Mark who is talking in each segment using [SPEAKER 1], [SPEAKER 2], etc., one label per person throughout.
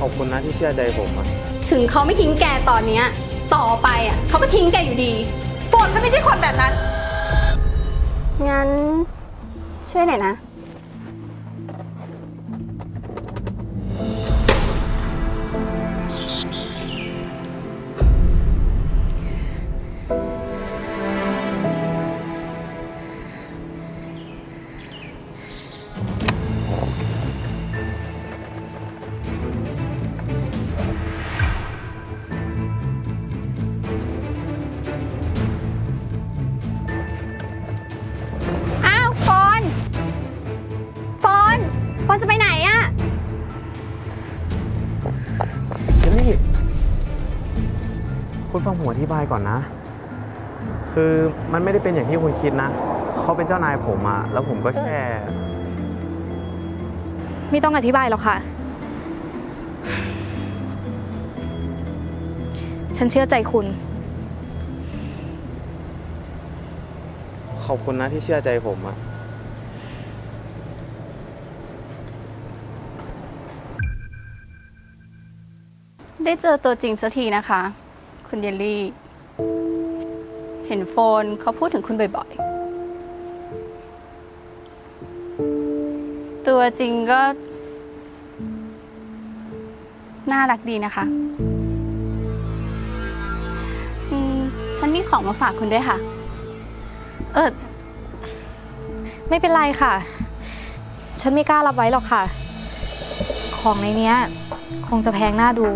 [SPEAKER 1] ขอบคุณนะที่เชื่อใจผมอะ
[SPEAKER 2] ถึงเขาไม่ทิ้งแกตอนเนี้ยต่อไปอะเขาก็ทิ้งแกอยู่ดีโฟนก็ไม่ใช่คนแบบนั้น งั้นช่วยหน่อยนะ
[SPEAKER 1] คุณฟังผมอธิบายก่อนนะ คือมันไม่ได้เป็นอย่างที่คุณคิดนะ เขาเป็นเจ้านายผมอะแล้วผมก็แค่
[SPEAKER 3] ไม่ต้องอธิบายหรอกค่ะ ฉันเชื่อใจคุณ
[SPEAKER 1] ขอบคุณนะที่เชื่อใจผมอะ
[SPEAKER 2] ได้เจอตัวจริงสักทีนะคะ คุณเยลลี่ เห็นโฟนเขาพูดถึงคุณบ่อยๆ ตัวจริงก็ น่ารักดีนะคะอืมฉันมีของมาฝากคุณด้วยค่ะ
[SPEAKER 3] เออไม่เป็นไรค่ะ ฉันไม่กล้ารับไว้หรอกค่ะ ของในเนี้ย คงจะแพงน่าดู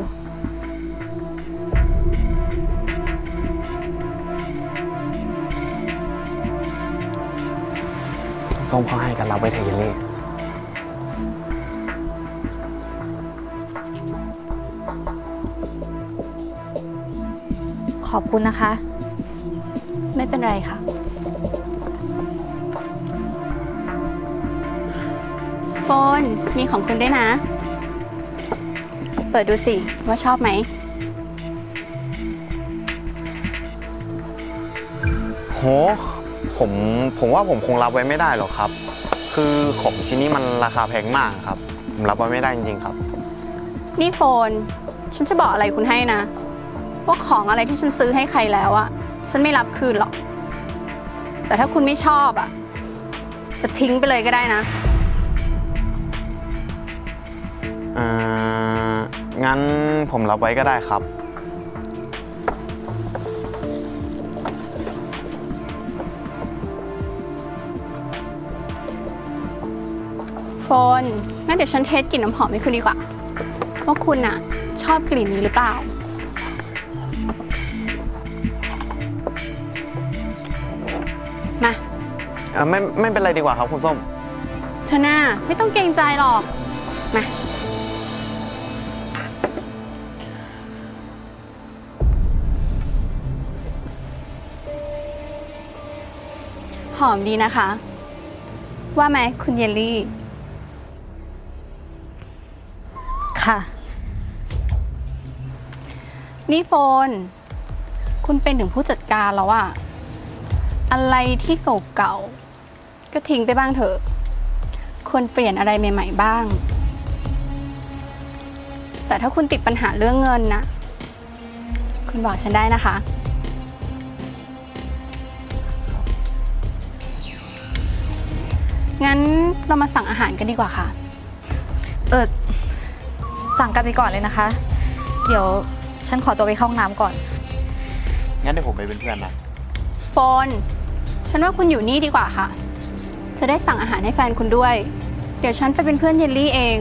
[SPEAKER 1] ส้มเขาให้กันรับไว้เทเยลลี่
[SPEAKER 3] ขอบคุณนะคะ
[SPEAKER 2] ไม่เป็นไรค่ะ โฟนมีของคุณด้วยนะ เปิดดูสิว่าชอบไหม
[SPEAKER 1] โห ผมผมว่าผมคงรับไว้ไม่ได้หรอกครับ คือของชิ้นนี้มันราคาแพงมากครับ ผมรับไว้ไม่ได้จริงๆครับ
[SPEAKER 2] นี่โฟน ฉันจะบอกอะไรคุณให้นะ ว่าของอะไรที่ฉันซื้อให้ใครแล้วอะฉันไม่รับคืนหรอก แต่ถ้าคุณไม่ชอบอะจะทิ้งไปเลยก็ได้นะ
[SPEAKER 1] เอ่องั้นผมรับไว้ก็ได้ครับ
[SPEAKER 2] โฟนงั้นเดี๋ยวฉันเทสกลิ่นน้ำหอมให้คุณดีกว่า ว่าคุณอะชอบกลิ่นนี้หรือเปล่า มา
[SPEAKER 1] เอ่อไม่ไม่เป็นไรดีกว่าครับคุณส้ม
[SPEAKER 2] เธอหน้าไม่ต้องเกรงใจหรอก มา หอมดีนะคะ ว่าไหมคุณเยลลี่
[SPEAKER 3] ค่ะ
[SPEAKER 2] นี่โฟน คุณเป็นถึงผู้จัดการแล้วอะอะไรที่เก่าๆ ก็ทิ้งไปบ้างเถอะ ควรเปลี่ยนอะไรใหม่ๆบ้าง แต่ถ้าคุณติดปัญหาเรื่องเงินนะ คุณบอกฉันได้นะคะ งั้นเรามาสั่งอาหารกันดีกว่าค่ะ
[SPEAKER 3] เออ สั่งกันไปก่อนเลยนะคะ เดี๋ยวฉันขอตัวไปเข้าห้องน้ำก่อน
[SPEAKER 1] งั้นเดี๋ยวผมไปเป็นเพื่อนนะ
[SPEAKER 2] โฟน ฉันว่าคุณอยู่นี่ดีกว่าค่ะ จะได้สั่งอาหารให้แฟนคุณด้วย เดี๋ยวฉันไปเป็นเพื่อนเยลลี่เอง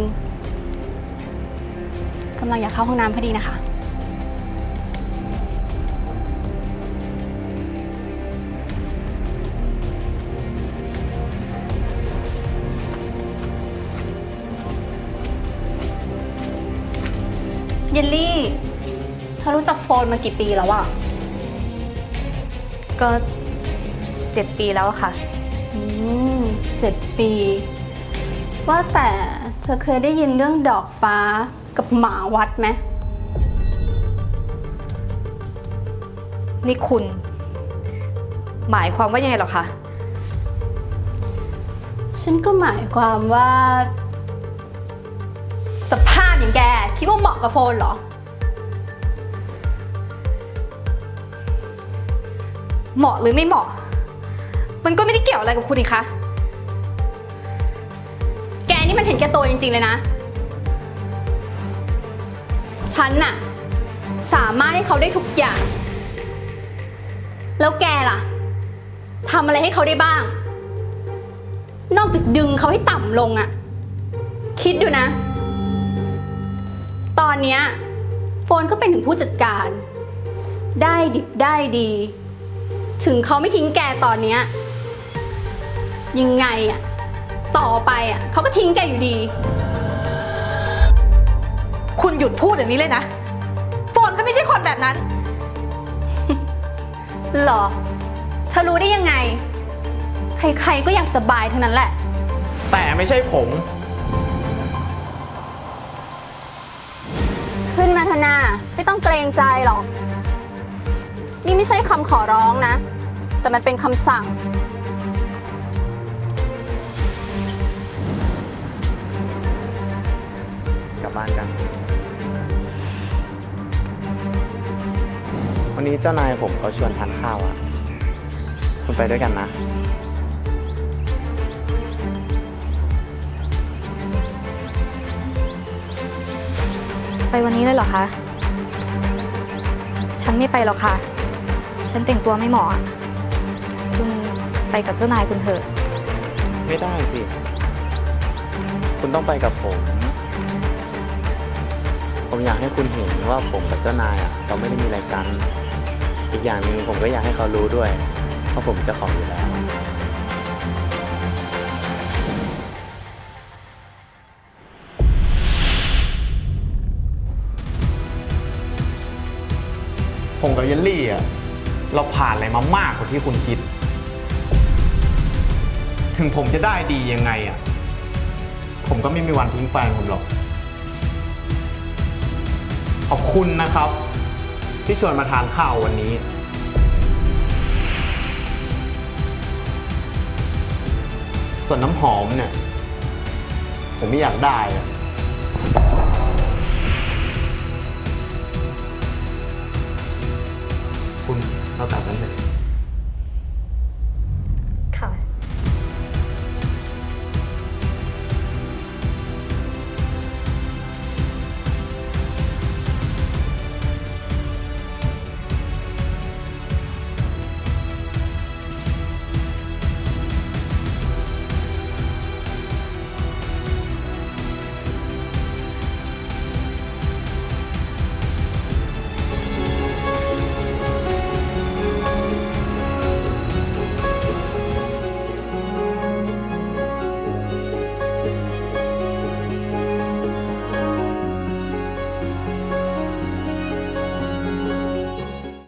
[SPEAKER 2] กำลังอยากเข้าห้องน้ำพอดีนะคะ เยลลี่ เธอรู้จักโฟนมากี่ปีแล้วอะ
[SPEAKER 3] ก็เจ็ดปีแล้วอะค่ะ
[SPEAKER 2] อืมเจ็ดปี ว่าแต่เธอเคยได้ยินเรื่องดอกฟ้ากับหมาวัดไหม
[SPEAKER 3] นี่คุณ หมายความว่ายังไงเหรอคะ
[SPEAKER 2] ฉันก็หมายความว่าสภาพ อย่างแก คิดว่าเหมาะกับโฟนเหรอ
[SPEAKER 3] เหมาะหรือไม่เหมาะ มันก็ไม่ได้เกี่ยวอะไรกับคุณนี่คะ
[SPEAKER 2] แกนี่มันเห็นแกตัวจริง ๆ เลยนะ ฉันน่ะ สามารถให้เขาได้ทุกอย่าง แล้วแกล่ะทำอะไรให้เขาได้บ้าง นอกจากดึงเขาให้ต่ำลงอะคิดดูนะ อนเนี้ยโฟนก็เป็นถึงผู้จัดการ ได้ดิบได้ดี ถึงเขาไม่ทิ้งแกตอนเนี้ยยังไงอะต่อไปอะเขาก็ทิ้งแกอยู่ดี
[SPEAKER 3] คุณหยุดพูดอย่างนี้เลยนะ โฟนเขาไม่ใช่คนแบบนั้น
[SPEAKER 2] หรอเธอรู้ได้ยังไง ใครๆก็อยากสบายเทั้งนั้นแหละ
[SPEAKER 1] แต่ไม่ใช่ผม
[SPEAKER 2] นาธนา ไม่ต้องเกรงใจหรอก นี่ไม่ใช่คำขอร้องนะ แต่มันเป็นคำสั่ง
[SPEAKER 1] กลับบ้านกัน วันนี้เจ้านายผมเขาชวนทานข้าวอะคุณไปด้วยกันนะ
[SPEAKER 3] ไปวันนี้เลยเหรอคะ ฉันไม่ไปหรอกค่ะ ฉันแต่งตัวไม่เหมาะ คุณไปกับเจ้านายคุณเถอะ
[SPEAKER 1] ไม่ได้สิ คุณต้องไปกับผม ผมอยากให้คุณเห็นว่าผมกับเจ้านายอะเราไม่ได้มีอะไรกัน อีกอย่างหนึ่งผมก็อยากให้เขารู้ด้วยว่าผมเจะของอยู่แล้ว ผมกับเยลลี่อะเราผ่านอะไรมามากกว่าที่คุณคิด ถึงผมจะได้ดียังไงอะผมก็ไม่มีวันทิ้งแฟนผมหรอก ขอบคุณนะครับ ที่ชวนมาทานข้าววันนี้ ส่วนน้ำหอมเนี่ย ผมไม่อยากได้อะ 打完的。